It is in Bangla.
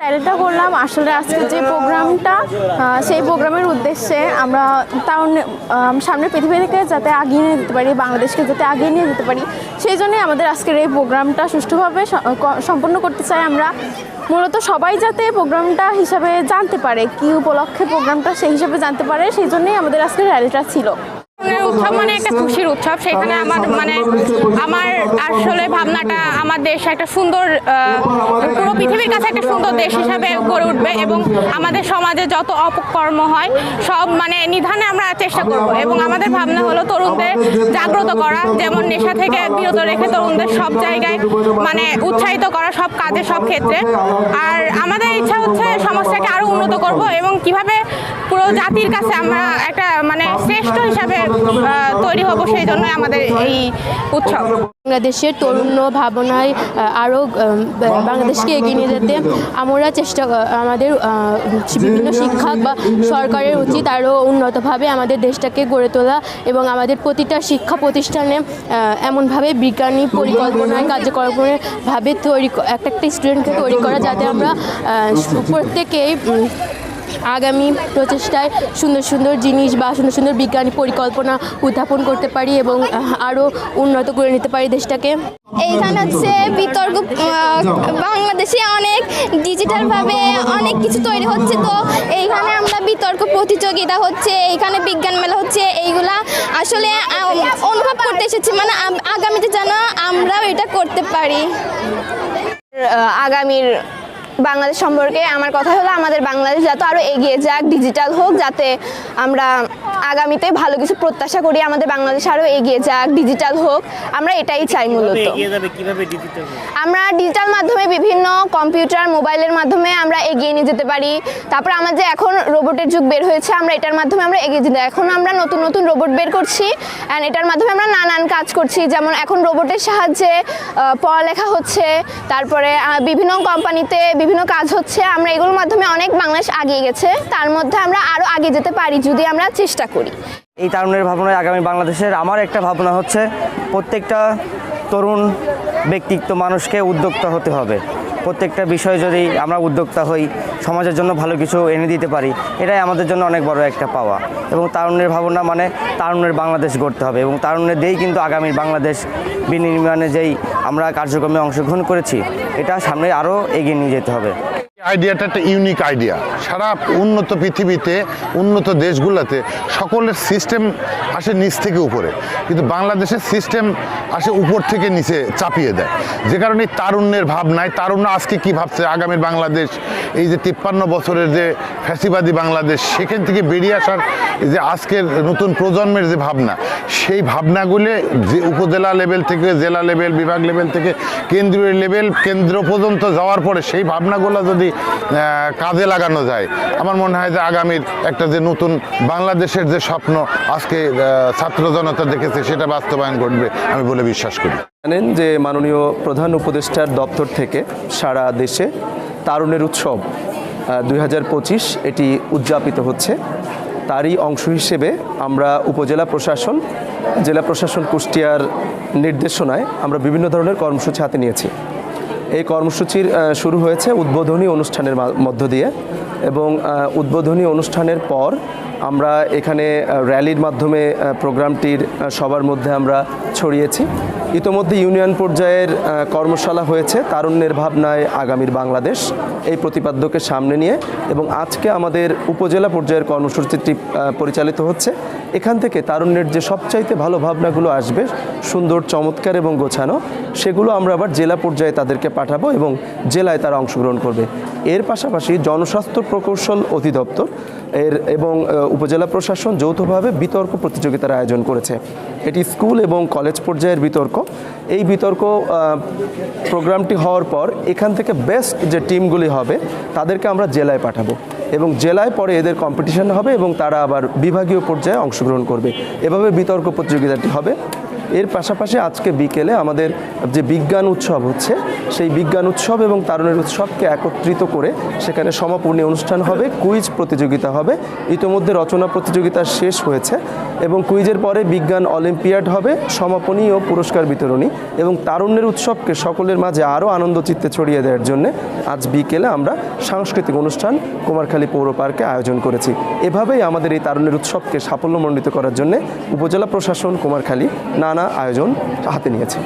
র্যালিটা করলাম। আসলে আজকে যে প্রোগ্রামটা সেই প্রোগ্রামের উদ্দেশ্যে আমরা তার সামনে পৃথিবী থেকে যাতে আগিয়ে নিয়ে যেতে পারি, বাংলাদেশকে যাতে আগিয়ে নিয়ে যেতে পারি, সেই জন্যই আমাদের আজকের এই প্রোগ্রামটা সুষ্ঠুভাবে সম্পন্ন করতে চাই আমরা। মূলত সবাই যাতে প্রোগ্রামটা হিসাবে জানতে পারে, কি উপলক্ষে প্রোগ্রামটা সেই হিসাবে জানতে পারে, সেই জন্যই আমাদের আজকের র্যালিটা ছিল। উৎসব মানে একটা খুশির উৎসব। সেখানে আমার মানে আমার আসলে ভাবনাটা আমার দেশ একটা সুন্দর পুরো পৃথিবীর কাছে একটা সুন্দর দেশ হিসাবে গড়ে উঠবে এবং আমাদের সমাজে যত অপকর্ম হয়, সব মানে নিধানে আমরা চেষ্টা করব। এবং আমাদের ভাবনা হলো তরুণদের জাগ্রত করা, যেমন নেশা থেকে বিরত রেখে তরুণদের সব জায়গায় মানে উৎসাহিত করা সব কাজে, সব ক্ষেত্রে। আর আমাদের ইচ্ছা হচ্ছে সমাজটাকে আরও উন্নত করব এবং কীভাবে জাতির কাছে আমরা একটা মানে শ্রেষ্ঠ হিসাবে তৈরি হব সেই জন্যই আমাদের এই উৎসব। বাংলাদেশের তরুণ ভাবনায় আরও বাংলাদেশকে এগিয়ে নিয়ে যেতে আমরা চেষ্টা আমাদের বিভিন্ন শিক্ষক বা সরকারের উচিত আরও উন্নতভাবে আমাদের দেশটাকে গড়ে তোলা এবং আমাদের প্রতিটা শিক্ষা প্রতিষ্ঠানে এমনভাবে বিজ্ঞানী পরিকল্পনায় কার্যকল্পনায় ভাবে তৈরি, একটা একটা স্টুডেন্টকে তৈরি করা যাতে আমরা প্রত্যেকেই আগামী প্রচেষ্টায় সুন্দর সুন্দর জিনিস বা সুন্দর সুন্দর বিজ্ঞানী পরিকল্পনা উত্থাপন করতে পারি এবং আরও উন্নত করে নিতে পারি দেশটাকে। এইখানে হচ্ছে বিতর্ক বাংলাদেশে অনেক ডিজিটালভাবে অনেক কিছু তৈরি হচ্ছে তো এইখানে আমরা বিতর্ক প্রতিযোগিতা হচ্ছে এইখানে বিজ্ঞান মেলা হচ্ছে এইগুলা আসলে অনুভব করতে এসেছি মানে আগামীতে যেন আমরাও এটা করতে পারি। আগামীর বাংলাদেশ সম্পর্কে আমার কথা হলো আমাদের বাংলাদেশ যাতে আরও এগিয়ে যাক ডিজিটাল হোক যাতে আমরা আগামীতে ভালো কিছু প্রত্যাশা করি আমাদের বাংলাদেশ আরও এগিয়ে যাক ডিজিটাল হোক আমরা এটাই চাই মূলত। আমরা ডিজিটাল মাধ্যমে বিভিন্ন কম্পিউটার মোবাইলের মাধ্যমে আমরা এগিয়ে নিয়ে যেতে পারি। তারপর আমাদের এখন রোবটের যুগ বের হয়েছে আমরা এটার মাধ্যমে আমরা এগিয়ে যেতে এখন আমরা নতুন নতুন রোবট বের করছি অ্যান্ড এটার মাধ্যমে আমরা নানান কাজ করছি। যেমন এখন রোবটের সাহায্যে পড়ালেখা হচ্ছে তারপরে বিভিন্ন কোম্পানিতে বিভিন্ন কাজ হচ্ছে, আমরা এগুলোর মাধ্যমে অনেক বাংলাদেশ আগিয়ে গেছে। তার মধ্যে আমরা আরও আগে যেতে পারি যদি আমরা চেষ্টা করি। এই তারুণের ভাবনায় আগামী বাংলাদেশের আমার একটা ভাবনা হচ্ছে, প্রত্যেকটা তরুণ ব্যক্তিত্ব মানুষকে উদ্যোক্তা হতে হবে। প্রত্যেকটা বিষয়ে যদি আমরা উদ্যোক্তা হই, সমাজের জন্য ভালো কিছু এনে দিতে পারি, এটাই আমাদের জন্য অনেক বড় একটা পাওয়া। এবং তারুণের ভাবনা মানে তারুণের বাংলাদেশ গড়তে হবে এবং তারুণের দিয়েই কিন্তু আগামীর বাংলাদেশ বিনির্মাণে যেই আমরা কার্যক্রমে অংশগ্রহণ করেছি, এটা সামনে আরও এগিয়ে নিয়ে যেতে হবে। আইডিয়াটা একটা ইউনিক আইডিয়া সারা উন্নত পৃথিবীতে, উন্নত দেশগুলোতে সকলের সিস্টেম আসে নিচ থেকে উপরে। কিন্তু বাংলাদেশের সিস্টেম আসে উপর থেকে নিচে চাপিয়ে দেয়। যে কারণে তারুণ্যের ভাবনায় তারুণ্য আজকে কি ভাবছে? আগামীর বাংলাদেশ, এই যে তিপ্পান্ন বছরের যে ফ্যাসিবাদী বাংলাদেশ, সেখান থেকে বেরিয়ে আসার যে আজকের নতুন প্রজন্মের যে ভাবনা, সেই ভাবনাগুলো যে উপজেলা লেভেল থেকে, জেলা লেভেল বিভাগ লেভেল থেকে, কেন্দ্রীয় লেভেল কেন্দ্র পর্যন্ত যাওয়ার পরে সেই ভাবনাগুলো যদি কাজে লাগানো যায়। আমার মনে হয় যে আগামীর একটা যে নতুন বাংলাদেশের যে স্বপ্ন, আজকে ছাত্র জনতা দেখেছে, সেটা বাস্তবায়ন ঘটবে, আমি বলে বিশ্বাস করি। জানেন যে মাননীয় প্রধান উপদেষ্টার দপ্তর থেকে সারা দেশে তারুণের উৎসব দুই হাজার পঁচিশ এটি উদযাপিত হচ্ছে। তারই অংশ হিসেবে আমরা উপজেলা প্রশাসন, জেলা প্রশাসন কুষ্টিয়ার নির্দেশনায় আমরা বিভিন্ন ধরনের কর্মসূচি হাতে নিয়েছি। এই কর্মসূচির শুরু হয়েছে উদ্বোধনী অনুষ্ঠানের মধ্য দিয়ে এবং উদ্বোধনী অনুষ্ঠানের পর আমরা এখানে র্যালির মাধ্যমে প্রোগ্রামটির সবার মধ্যে আমরা ছড়িয়েছি। ইতোমধ্যে ইউনিয়ন পর্যায়ের কর্মশালা হয়েছে তারুণ্যের ভাবনায় আগামীর বাংলাদেশ। এই প্রতিপাদ্যকে সামনে নিয়ে এবং আজকে আমাদের উপজেলা পর্যায়ের কর্মসূচিটি পরিচালিত হচ্ছে। এখান থেকে তারুণ্যের যে সবচাইতে ভালো ভাবনাগুলো আসবে, সুন্দর, চমৎকার এবং গোছানো, সেগুলো আমরা আবার জেলা পর্যায়ে তাদেরকে পাঠাবো এবং জেলায় তারা অংশগ্রহণ করবে। এর পাশাপাশি জনস্বাস্থ্য প্রকৌশল অধিদপ্তর, এর এবং উপজেলা প্রশাসন যৌথভাবে বিতর্ক প্রতিযোগিতার আয়োজন করেছে। এটি স্কুল এবং কলেজ পর্যায়ের বিতর্ক। এই বিতর্ক প্রোগ্রামটি হওয়ার পর এখান থেকে বেস্ট যে টিমগুলি হবে, তাদেরকে আমরা জেলায় পাঠাবো। এবং জেলায় পরে এদের কম্পিটিশন হবে এবং তারা আবার বিভাগীয় পর্যায়ে অংশগ্রহণ করবে। এভাবে বিতর্ক প্রতিযোগিতাটি হবে। এর পাশাপাশি আজকে বিকেলে আমাদের যে বিজ্ঞান উৎসব হচ্ছে, সেই বিজ্ঞান উৎসব এবং তারুণের উৎসবকে একত্রিত করে সেখানে সমাপনী অনুষ্ঠান হবে কুইজ প্রতিযোগিতা হবে। ইতোমধ্যে রচনা প্রতিযোগিতা শেষ হয়েছে। এবং কুইজের পরে বিজ্ঞান অলিম্পিয়াড হবে, সমাপনী ও পুরস্কার বিতরণী এবং তারুণ্যের উৎসবকে সকলের মাঝে আরও আনন্দ চিত্তে ছড়িয়ে দেওয়ার জন্য আজ বিকেলে আমরা সাংস্কৃতিক অনুষ্ঠান কুমারখালী পৌর পার্কে আয়োজন করেছি। এভাবেই আমাদের এই তারুণ্যের উৎসবকে সাফল্যমণ্ডিত করার জন্য উপজেলা প্রশাসন কুমারখালী নানা আয়োজন হাতে নিয়েছে।